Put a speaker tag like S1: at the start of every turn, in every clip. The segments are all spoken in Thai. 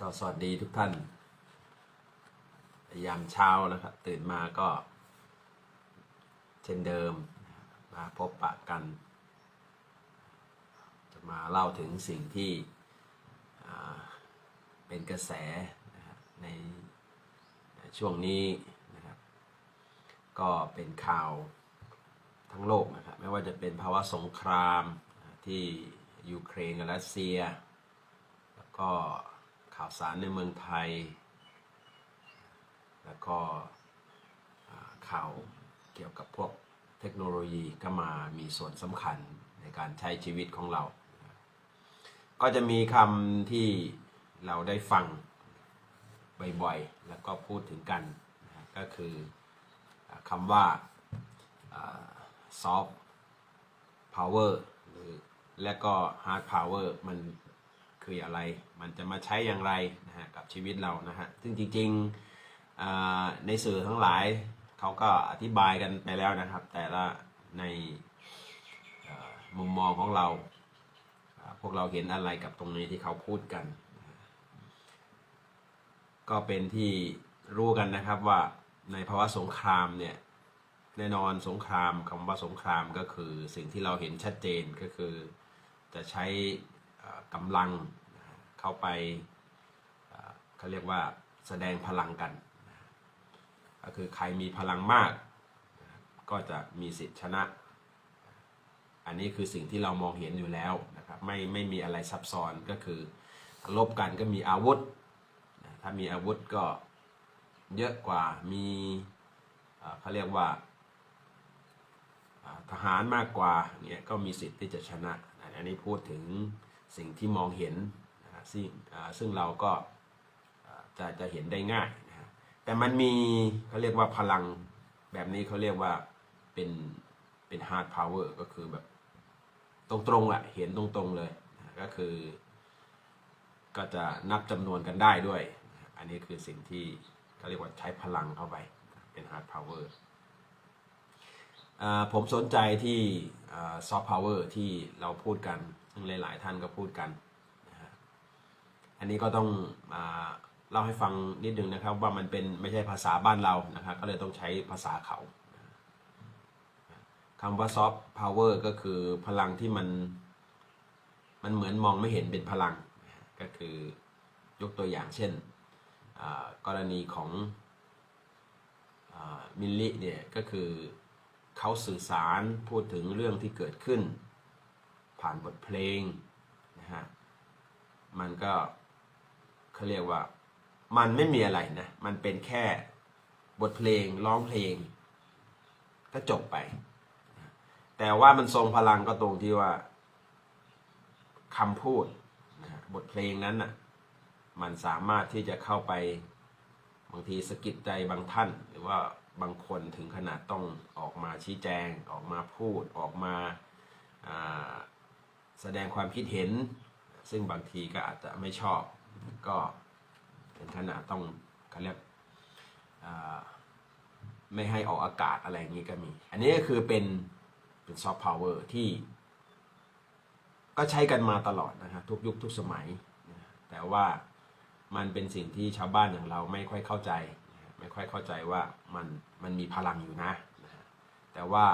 S1: ก็สวัสดีทุกท่าน ยามเช้านะครับ ตื่นมาก็ เช่นเดิม มาพบปะกัน จะมาเล่าถึงสิ่งที่เป็นกระแสนะในช่วงนี้นะครับ ก็เป็นข่าวทั้งโลกนะครับ ไม่ว่าจะเป็นภาวะสงครามที่ยูเครนกับรัสเซีย แล้วก็ ข่าวสารในเมืองไทย แล้วก็ข่าวเกี่ยวกับพวกเทคโนโลยีก็มามีส่วนสำคัญในการใช้ชีวิตของเรา ก็จะมีคำที่เราได้ฟังบ่อยๆ แล้วก็พูดถึงกัน ก็คือคำว่า soft power หรือและก็ hard power มัน คืออะไร มันจะมาใช้อย่างไรนะฮะกับชีวิตเรานะฮะ ซึ่งจริงๆในสื่อทั้งหลายเขาก็อธิบายกันไปแล้วนะครับ แต่ละในมุมมองของเรา พวกเราเห็นอะไรกับตรงนี้ที่เขาพูดกัน ก็เป็นที่รู้กันนะครับว่าในภาวะสงครามเนี่ยแน่นอนสงครามคำว่าสงครามก็คือสิ่งที่เราเห็นชัดเจนก็คือจะใช้ กำลังเข้าไปเขาเรียกว่าแสดงพลังกัน ก็คือใครมีพลังมาก ก็จะมีสิทธิชนะ อันนี้คือสิ่งที่เรามองเห็นอยู่แล้วนะครับไม่ไม่มีอะไรซับซ้อนก็คือลบกันก็มีอาวุธ ถ้ามีอาวุธก็เยอะกว่ามีเขาเรียกว่าอ่าทหารมากกว่าเนี่ยก็มีสิทธิ์ที่จะชนะ อันนี้พูดถึง สิ่งที่มองเห็นนะซึ่งซึ่งเราก็จะจะเห็นได้ง่ายนะแต่มันมีเขาเรียกว่าพลังแบบนี้เขาเรียกว่าเป็นเป็น hard power ก็คือแบบตรงๆแหละเห็นตรงๆเลยนะก็คือ ก็จะนับจำนวนกันได้ด้วย อันนี้คือสิ่งที่เขาเรียกว่าใช้พลังเข้าไปเป็น hard power อ่าผมสนใจที่ซอฟต์พาวเวอร์ที่เราพูดกัน ซึ่งหลาย ๆ ท่านก็พูดกันนะฮะอันนี้ก็ต้องอาเล่าให้ฟังนิดนึงนะครับ ว่ามันเป็นไม่ใช่ภาษาบ้านเรานะครับก็เลยต้องใช้ภาษาเขาคำว่าซอฟต์พาวเวอร์ก็คือพลังที่มันมันเหมือนมองไม่เห็นเป็นพลัง ก็คือยกตัวอย่างเช่น กรณีของอมิลลิเนี่ยก็คือเขาสื่อสารพูดถึงเรื่องที่เกิดขึ้น ผ่านบทเพลงนะฮะมันก็เขาเรียกว่า มันไม่มีอะไรนะ มันเป็นแค่บทเพลงร้องเพลง ก็จบไป แต่ว่ามันทรงพลังก็ตรงที่ว่าคำพูดนะบทเพลงนั้นน่ะมันสามารถที่จะเข้าไปบางทีสะกิดใจบางท่าน หรือว่าบางคนถึงขนาดต้องออกมาชี้แจง ออกมาพูดออกมา แสดงความคิดเห็น ซึ่งบางทีก็อาจจะไม่ชอบ ก็ถึงขนาดต้องเขาเรียกไม่ให้ออกอากาศอะไรอย่างนี้ก็มี อันนี้ก็คือเป็นเป็นซอฟต์พาวเวอร์ที่ ก็ใช้กันมาตลอดนะครับทุกยุคทุกสมัย แต่ว่ามันเป็นสิ่งที่ชาวบ้านอย่างเราไม่ค่อยเข้าใจ ไม่ค่อยเข้าใจว่ามันมันมีพลังอยู่นะ แต่ว่า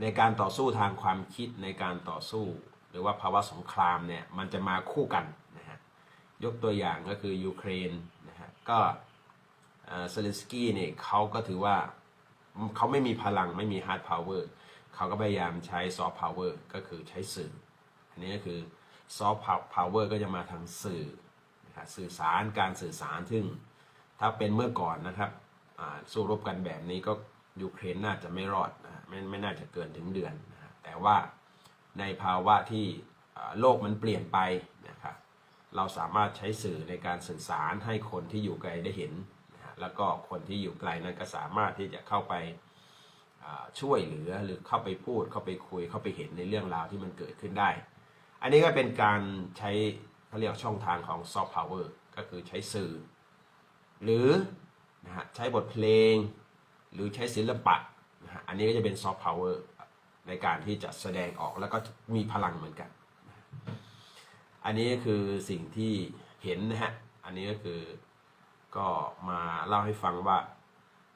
S1: ในการต่อสู้ทางความคิดในการต่อสู้ หรือว่าภาวะสงครามเนี่ยมันจะมาคู่กันนะฮะยกตัวอย่างก็คือยูเครนนะฮะก็เซเลนสกี้เนี่ยเขาก็ถือว่าเขาไม่มีพลังไม่มีฮาร์ดพาวเวอร์เขาก็พยายามใช้ซอฟต์พาวเวอร์ก็คือใช้สื่อ อันนี้ก็คือซอฟต์พาวเวอร์ก็จะมาทางสื่อนะครับสื่อสารการสื่อสารซึ่งถ้าเป็นเมื่อก่อนนะครับสู้รบกันแบบนี้ก็ยูเครนน่าจะไม่รอดนะไม่ไม่น่าจะเกินถึงเดือนนะแต่ว่า ในภาวะที่โลกมันเปลี่ยนไปนะครับเราสามารถใช้สื่อในการสื่อสารให้คนที่อยู่ไกลได้เห็นนะแล้วก็คนที่อยู่ไกลนั้นก็สามารถที่จะเข้าไปช่วยเหลือหรือเข้าไปพูดเข้าไปคุยเข้าไปเห็นในเรื่องราวที่มันเกิดขึ้นได้ อันนี้ก็เป็นการใช้เขาเรียกช่องทางของซอฟต์พาวเวอร์ก็คือใช้สื่อ หรือนะฮะใช้บทเพลง หรือใช้ศิลปะนะฮะอันนี้ก็จะเป็นซอฟต์พาวเวอร์ ในการที่จะแสดงออกแล้วก็มีพลังเหมือนกัน อันนี้คือสิ่งที่เห็นนะฮะ อันนี้ก็คือก็มาเล่าให้ฟังว่า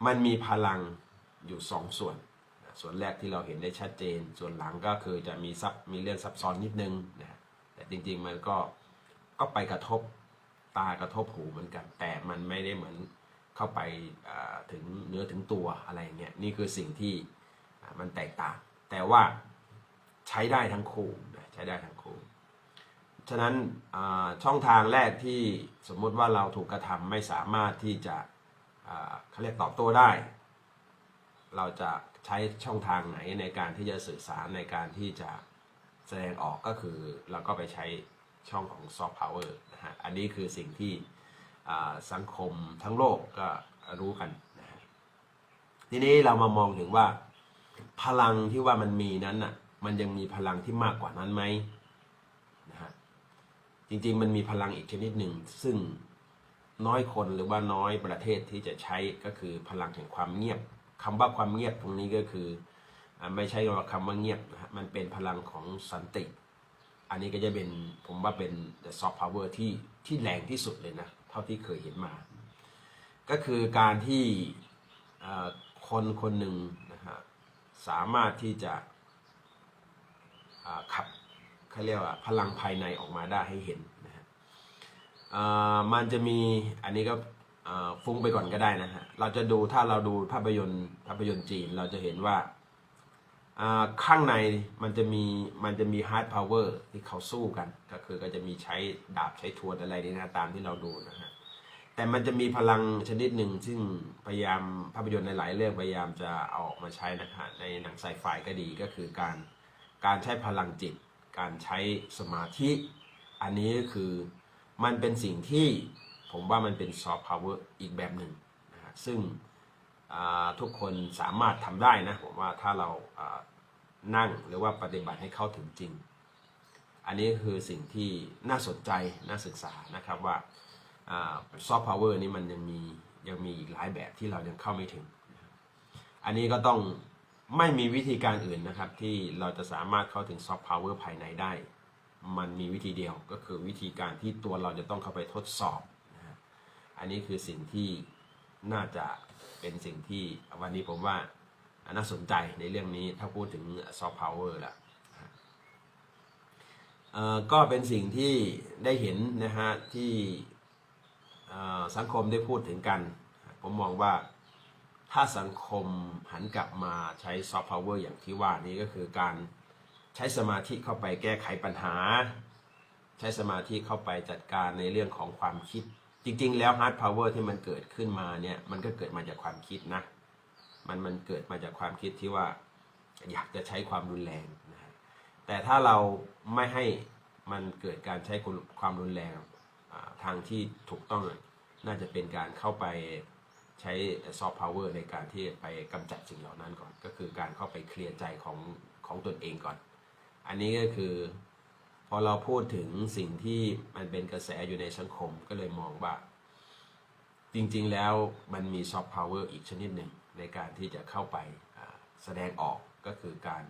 S1: มันมีพลังอยู่สองส่วน ส่วนแรกที่เราเห็นได้ชัดเจน ส่วนหลังก็คือจะมีซับมีเรื่องซับซ้อนนิดนึงนะแต่จริงๆมันก็ก็ไปกระทบตากระทบหูเหมือนกัน แต่มันไม่ได้เหมือนเข้าไปถึงเนื้อถึงตัวอะไรเงี้ยนี่คือสิ่งที่มันแตกต่าง แต่ว่าใช้ได้ทั้งคู่ใช้ได้ทั้งคู่ ฉะนั้นช่องทางแรกที่สมมุติว่าเราถูกกระทำไม่สามารถที่จะเขาเรียกตอบโต้ได้ เราจะใช้ช่องทางไหนในการที่จะสื่อสารในการที่จะแสดงออกก็คือเราก็ไปใช้ช่องของซอฟต์พาวเวอร์นะฮะ อันนี้คือสิ่งที่สังคมทั้งโลกก็รู้กันนะฮะ ทีนี้เรามามองถึงว่า พลังที่ว่ามันมีนั้นน่ะ มันยังมีพลังที่มากกว่านั้นไหมนะฮะจริงๆมันมีพลังอีกชนิดหนึ่ง ซึ่งน้อยคนหรือว่าน้อยประเทศที่จะใช้ก็คือพลังแห่งความเงียบคำว่าความเงียบตรงนี้ก็คืออไม่ใช่ว่าคำว่าเงียบนะฮะมันเป็นพลังของสันติ อันนี้ก็จะเป็นผมว่าเป็น the soft power ที่ที่แรงที่สุดเลยนะ เท่าที่เคยเห็นมา ก็คือการที่คนคนหนึ่งน สามารถที่จะขับเขาเรียกว่าพลังภายในออกมาได้ให้เห็นนะฮะมันจะมีอันนี้ก็ฟุ้งไปก่อนก็ได้นะฮะ เราจะดูถ้าเราดูภาพยนตร์ภาพยนตร์จีนเราจะเห็นว่าอ่าข้างในมันจะมีมันจะมีฮาร์ดพาวเวอร์ที่เขาสู้กัน ก็คือก็จะมีใช้ดาบใช้ทวนอะไรนี่นะตามที่เราดูนะฮะ แต่มันจะมีพลังชนิดหนึ่งซึ่งพยายามภาพยนตร์ในหลายเรื่องพยายามจะเอาออกมาใช้นะฮะในหนังไซไฟก็ดีก็คือการการใช้พลังจิต การใช้สมาธิ อันนี้ก็คือมันเป็นสิ่งที่ผมว่ามันเป็นซอฟต์พาวเวอร์อีกแบบหนึ่งนะฮะซึ่งทุกคนสามารถทำได้นะผมว่าถ้าเรานั่งหรือว่าปฏิบัติให้เข้าถึงจริง อันนี้คือสิ่งที่น่าสนใจน่าศึกษานะครับว่า ซอฟต์พาวเวอร์นี่มันยังมียังมีอีกหลายแบบที่เรายังเข้าไม่ถึง อันนี้ก็ต้องไม่มีวิธีการอื่นนะครับ ที่เราจะสามารถเข้าถึงซอฟต์พาวเวอร์ภายในได้ มันมีวิธีเดียวก็คือวิธีการที่ตัวเราจะต้องเข้าไปทดสอบนะอันนี้คือสิ่งที่น่าจะเป็นสิ่งที่วันนี้ผมว่าน่าสนใจในเรื่องนี้ถ้าพูดถึงซอฟต์พาวเวอร์ละเอ่อก็เป็นสิ่งที่ได้เห็นนะฮะที่ สังคมได้พูดถึงกัน ผมมองว่าถ้าสังคมหันกลับมาใช้ซอฟต์พาวเวอร์อย่างที่ว่านี้ก็คือการใช้สมาธิเข้าไปแก้ไขปัญหา ใช้สมาธิเข้าไปจัดการในเรื่องของความคิด จริง ๆ แล้วฮาร์ดพาวเวอร์ที่มันเกิดขึ้นมาเนี่ยมันก็เกิดมาจากความคิดนะมันมันเกิดมาจากความคิดที่ว่าอยากจะใช้ความรุนแรงนะแต่ถ้าเราไม่ให้มันเกิดการใช้ความรุนแรง ทางที่ถูกต้องน่าจะเป็นการเข้าไปใช้ซอฟต์พาวเวอร์ในการที่ไปกำจัดสิ่งเหล่านั้นก่อน ก็คือการเข้าไปเคลียร์ใจของของตนเองก่อน อันนี้ก็คือพอเราพูดถึงสิ่งที่มันเป็นกระแสอยู่ในสังคมก็เลยมองว่า จริงๆแล้วมันมีซอฟต์พาวเวอร์อีกชนิดหนึ่งในการที่จะเข้าไปแสดงออกก็คือการ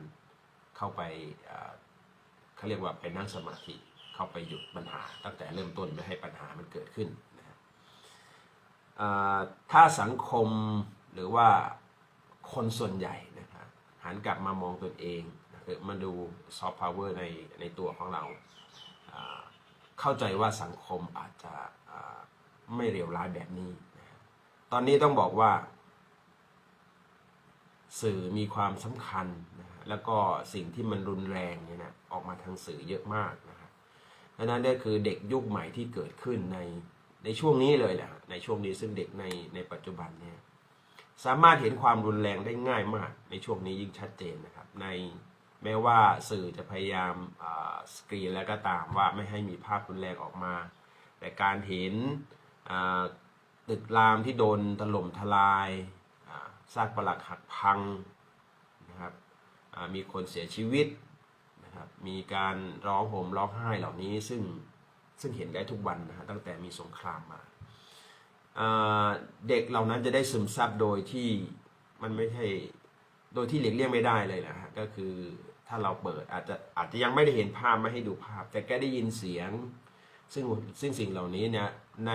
S1: เข้าไปเขาเรียกว่าไปนั่งสมาธิ เข้าไปหยุดปัญหา ตั้งแต่เริ่มต้นไม่ให้ปัญหามันเกิดขึ้นนะครับถ้าสังคมหรือว่าคนส่วนใหญ่นะครับหันกลับมามองตนเองครับมาดูซอฟต์พาวเวอร์ในในตัวของเรา เข้าใจว่าสังคมอาจจะไม่เลวร้ายแบบนี้นะตอนนี้ต้องบอกว่า สื่อมีความสำคัญนะแล้วก็สิ่งที่มันรุนแรงเนี่ยนะออกมาทางสื่อเยอะมากนะ ครับดังนั้นก็คือเด็กยุคใหม่ที่เกิดขึ้นในในช่วงนี้เลยแหละในช่วงนี้ซึ่งเด็กในในปัจจุบันเนี่ยสามารถเห็นความรุนแรงได้ง่ายมากในช่วงนี้ยิ่งชัดเจนนะครับ ในแม้ว่าสื่อจะพยายามสกรีนแล้วก็ตามว่าไม่ให้มีภาพรุนแรงออกมา แต่การเห็นตึกรามที่โดนถล่มทลายซากปรักหักพังนะครับมีคนเสียชีวิต นะครับมีการร้องโหมร้องไห้เหล่านี้ซึ่งซึ่งเห็นได้ทุกวันนะฮะตั้งแต่มีสงครามมา เด็กเหล่านั้นจะได้ซึมซับโดยที่มันไม่ใช่โดยที่หลีกเลี่ยงไม่ได้เลยนะฮะก็คือถ้าเราเปิดอาจจะอาจจะยังไม่ได้เห็นภาพไม่ให้ดูภาพ แต่แกได้ยินเสียง ซึ่งซึ่งสิ่งเหล่านี้เนี่ยใน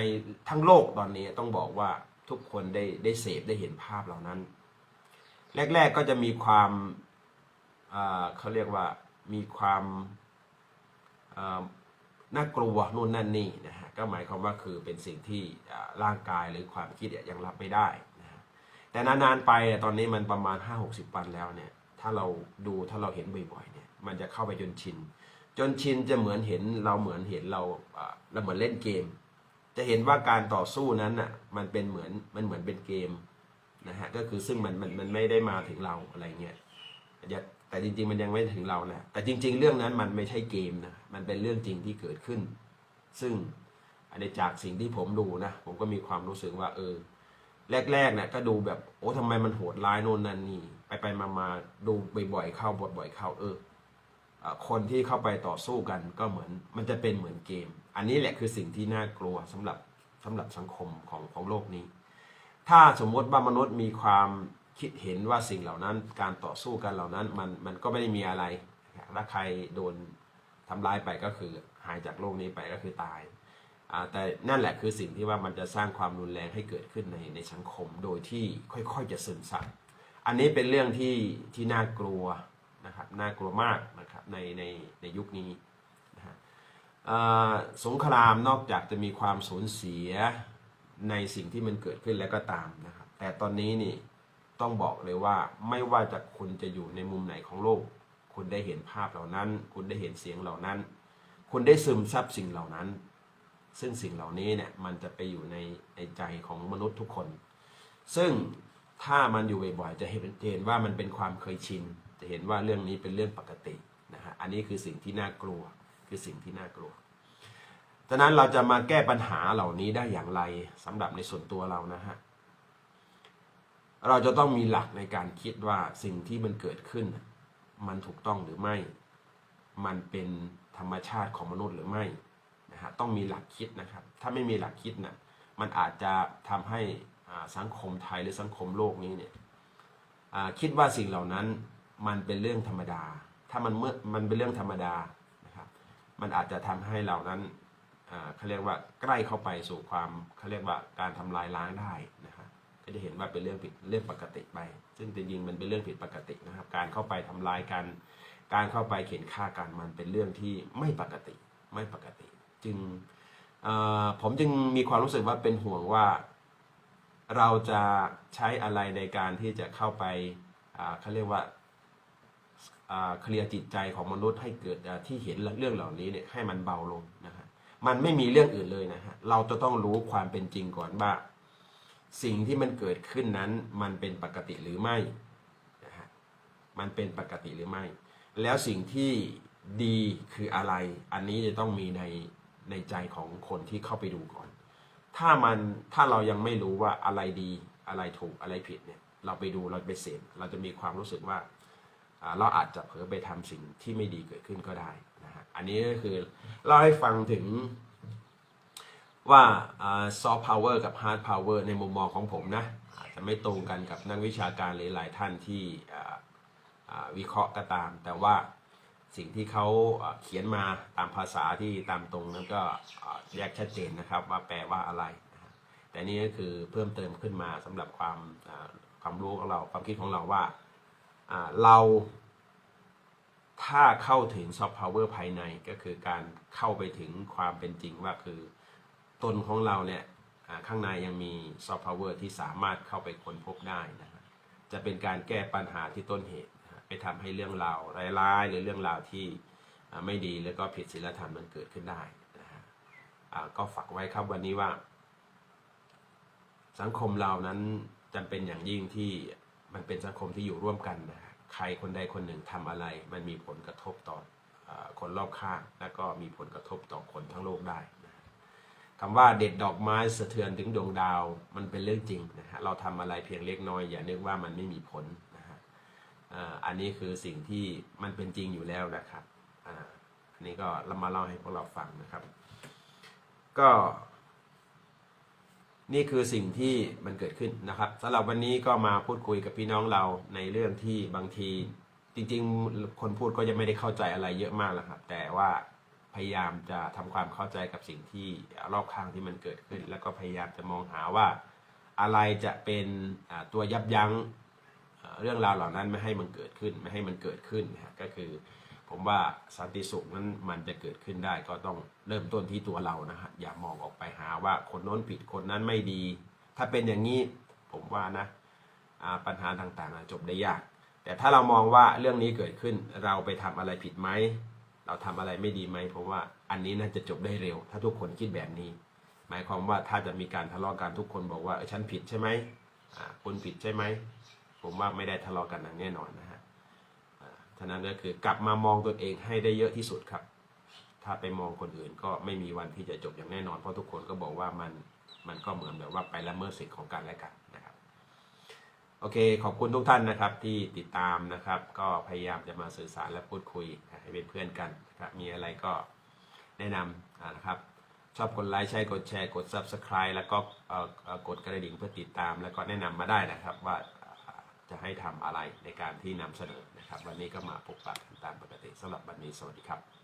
S1: ทั้งโลกตอนนี้ต้องบอกว่าทุกคนได้ได้เสพได้เห็นภาพเหล่านั้น แรก ๆก็จะมีความเขาเรียกว่า มีความน่ากลัวนู่นนั่นนี่นะฮะก็หมายความว่าคือเป็นสิ่งที่ร่างกายหรือความคิดยังรับไม่ได้นะฮะแต่นานๆไปตอนนี้มันประมาณ 5-60 วันแล้วเนี่ยถ้าเราดูถ้าเราเห็นบ่อยๆเนี่ยมันจะเข้าไปจนชิน จนชินจะเหมือนเห็นเราเหมือนเห็นเราเราเหมือนเล่นเกม จะเห็นว่าการต่อสู้นั้นน่ะมันเป็นเหมือนมันเหมือนเป็นเกมนะฮะก็คือซึ่งมันมันมันไม่ได้มาถึงเราอะไรเงี้ย แต่จริง ๆ มันยังไม่ถึงเรานะแต่จริง ๆ เรื่องนั้นมันไม่ใช่เกมนะมันเป็นเรื่องจริงที่เกิดขึ้น ซึ่งอันนี้จากสิ่งที่ผมดูนะผมก็มีความรู้สึกว่า เออ แรกๆเนี่ยก็ดูแบบโอ้ทำไมมันโหดร้ายโน่นนั่นนี่ไปไปมามาดูบ่อยๆเข้าบ่อยๆเข้าเออคนที่เข้าไปต่อสู้กันก็เหมือน มันจะเป็นเหมือนเกม อันนี้แหละคือสิ่งที่น่ากลัวสำหรับสำหรับสังคมของของโลกนี้ ถ้าสมมติว่ามนุษย์มีความ คิดเห็นว่าสิ่งเหล่านั้นการต่อสู้กันเหล่านั้นมันมันก็ไม่ได้มีอะไรถ้าใครโดนทำร้ายไปก็คือหายจากโลกนี้ไปก็คือตายแต่นั่นแหละคือสิ่งที่ว่ามันจะสร้างความรุนแรงให้เกิดขึ้นในในสังคมโดยที่ค่อยๆจะซึมซับอันนี้เป็นเรื่องที่ที่น่ากลัวนะครับน่ากลัวมากนะครับในในในยุคนี้นะฮะสงครามนอกจากจะมีความสูญเสียในสิ่งที่มันเกิดขึ้นแล้วก็ตามนะครับแต่ตอนนี้นี่ ต้องบอกเลยว่าไม่ว่าจะคุณจะอยู่ในมุมไหนของโลก คุณได้เห็นภาพเหล่านั้น คุณได้เห็นเสียงเหล่านั้น คุณได้ซึมซับสิ่งเหล่านั้น ซึ่งสิ่งเหล่านี้เนี่ยมันจะไปอยู่ในในใจของมนุษย์ทุกคน ซึ่งถ้ามันอยู่บ่อยๆจะเห็นเห็นว่ามันเป็นความเคยชิน จะเห็นว่าเรื่องนี้เป็นเรื่องปกตินะฮะอันนี้คือสิ่งที่น่ากลัวคือสิ่งที่น่ากลัวดังนั้นเราจะมาแก้ปัญหาเหล่านี้ได้อย่างไรสำหรับในส่วนตัวเรานะฮะ เราจะต้องมีหลักในการคิดว่าสิ่งที่มันเกิดขึ้น มันถูกต้องหรือไม่ มันเป็นธรรมชาติของมนุษย์หรือไม่นะฮะต้องมีหลักคิดนะครับ ถ้าไม่มีหลักคิดนะมันอาจจะทำให้สังคมไทยหรือสังคมโลกนี้เนี่ยคิดว่าสิ่งเหล่านั้นมันเป็นเรื่องธรรมดา ถ้ามันเมื่อมันเป็นเรื่องธรรมดานะครับมันอาจจะทำให้เรานั้นเขาเรียกว่าใกล้เข้าไปสู่ความเขาเรียกว่าการทำลายล้างได้นะครับ ก็จะเห็นว่าเป็นเรื่องผิดเรื่องปกติไป ซึ่งจริงๆมันเป็นเรื่องผิดปกตินะครับ การเข้าไปทำลายกัน การเข้าไปเข็นฆ่ากันมันเป็นเรื่องที่ไม่ปกติไม่ปกติ จึงผมจึงมีความรู้สึกว่าเป็นห่วงว่า เราจะใช้อะไรในการที่จะเข้าไปเขาเรียกว่าเคลียร์จิตใจของมนุษย์ให้เกิดที่เห็นเรื่องเหล่านี้เนี่ยให้มันเบาลงนะฮะมันไม่มีเรื่องอื่นเลยนะฮะเราจะต้องรู้ความเป็นจริงก่อนว่า สิ่งที่มันเกิดขึ้นนั้นมันเป็นปกติหรือไม่นะฮะมันเป็นปกติหรือไม่ แล้วสิ่งที่ดีคืออะไร อันนี้จะต้องมีในในใจของคนที่เข้าไปดูก่อน ถ้ามันถ้าเรายังไม่รู้ว่าอะไรดีอะไรถูกอะไรผิดเนี่ยเราไปดูเราไปเสพเราจะมีความรู้สึกว่าเราอาจจะเผลอไปทำสิ่งที่ไม่ดีเกิดขึ้นก็ได้นะฮะอันนี้ก็คือเล่าให้ฟังถึง ว่าซอฟต์พาวเวอร์กับฮาร์ดพาวเวอร์ในมุมมองของผมนะอาจจะไม่ตรงกันกับนักวิชาการหรือหลายท่านที่วิเคราะห์ก็ตาม แต่ว่าสิ่งที่เขาเขียนมาตามภาษาที่ตามตรงนั้นก็แยกชัดเจนนะครับว่าแปลว่าอะไร แต่นี่ก็คือเพิ่มเติมขึ้นมาสำหรับความความรู้ของเราความคิดของเราว่าเราถ้าเข้าถึงซอฟต์พาวเวอร์ภายในก็คือการเข้าไปถึงความเป็นจริงว่าคือ ตนของเราเนี่ยข้างในยังมีซอฟต์พาวเวอร์ที่สามารถเข้าไปค้นพบได้นะฮะจะเป็นการแก้ปัญหาที่ต้นเหตุ ไปทำให้เรื่องราวร้ายๆ หรือเรื่องราวที่ไม่ดีแล้วก็ผิดศีลธรรมมันเกิดขึ้นได้นะฮะก็ฝากไว้ครับวันนี้ว่า สังคมเรานั้นจำเป็นอย่างยิ่งที่มันเป็นสังคมที่อยู่ร่วมกันนะใครคนใดคนหนึ่งทำอะไร มันมีผลกระทบต่ออคนรอบข้าง แล้วก็มีผลกระทบต่อคนทั้งโลกได้ คำว่าเด็ดดอกไม้สะเทือนถึงดวงดาว มันเป็นเรื่องจริงนะฮะเราทำอะไรเพียงเล็กน้อย อย่านึกว่ามันไม่มีผลนะฮะอันนี้คือสิ่งที่มันเป็นจริงอยู่แล้วนะครับอันนี้ก็เรามาเล่าให้พวกเราฟังนะครับ ก็ นี่คือสิ่งที่มันเกิดขึ้นนะครับสำหรับวันนี้ก็มาพูดคุยกับพี่น้องเราในเรื่องที่บางที จริง ๆ คนพูดก็ยังไม่ได้เข้าใจอะไรเยอะมากหรอกครับ แต่ว่า พยายามจะทำความเข้าใจกับสิ่งที่รอบข้างที่มันเกิดขึ้น แล้วก็พยายามจะมองหาว่าอะไรจะเป็นตัวยับยั้งเรื่องราวเหล่านั้นไม่ให้มันเกิดขึ้นไม่ให้มันเกิดขึ้นนะฮะก็คือผมว่าสันติสุขนั้นมันจะเกิดขึ้นได้ก็ต้องเริ่มต้นที่ตัวเรานะฮะอย่ามองออกไปหาว่าคนโน้นผิดคนนั้นไม่ดี ถ้าเป็นอย่างนี้ผมว่านะปัญหาต่างๆอะจบได้ยาก แต่ถ้าเรามองว่าเรื่องนี้เกิดขึ้นเราไปทำอะไรผิดไหม เราทำอะไรไม่ดีไหมผมว่าอันนี้น่าจะจบได้เร็ว ถ้าทุกคนคิดแบบนี้ หมายความว่าถ้าจะมีการทะเลาะกันทุกคนบอกว่าเออฉันผิดใช่ไหมคุณผิดใช่ไหมผมว่าไม่ได้ทะเลาะกันอย่างแน่นอนนะฮะอ่าฉะนั้นก็คือกลับมามองตัวเองให้ได้เยอะที่สุดครับ ถ้าไปมองคนอื่นก็ไม่มีวันที่จะจบอย่างแน่นอนเพราะทุกคนก็บอกว่ามันมันก็เหมือนแบบว่าไปละเมิดสิทธิ์ของกันและกันนะครับ โอเค ขอบคุณทุกท่านนะครับที่ติดตามนะครับ ก็พยายามจะมาสื่อสารและพูดคุยให้เป็นเพื่อนกันนะครับมีอะไรก็แนะนำนะครับชอบกดไลค์ใช่กดแชร์กด Subscribe แล้วก็กดกระดิ่งเพื่อติดตาม แล้วก็แนะนำมาได้นะครับว่าอ่าจะให้ทำอะไรในการที่นำเสนอนะครับ วันนี้ก็มาพบปะกันตามปกติสำหรับวันนี้สวัสดีครับ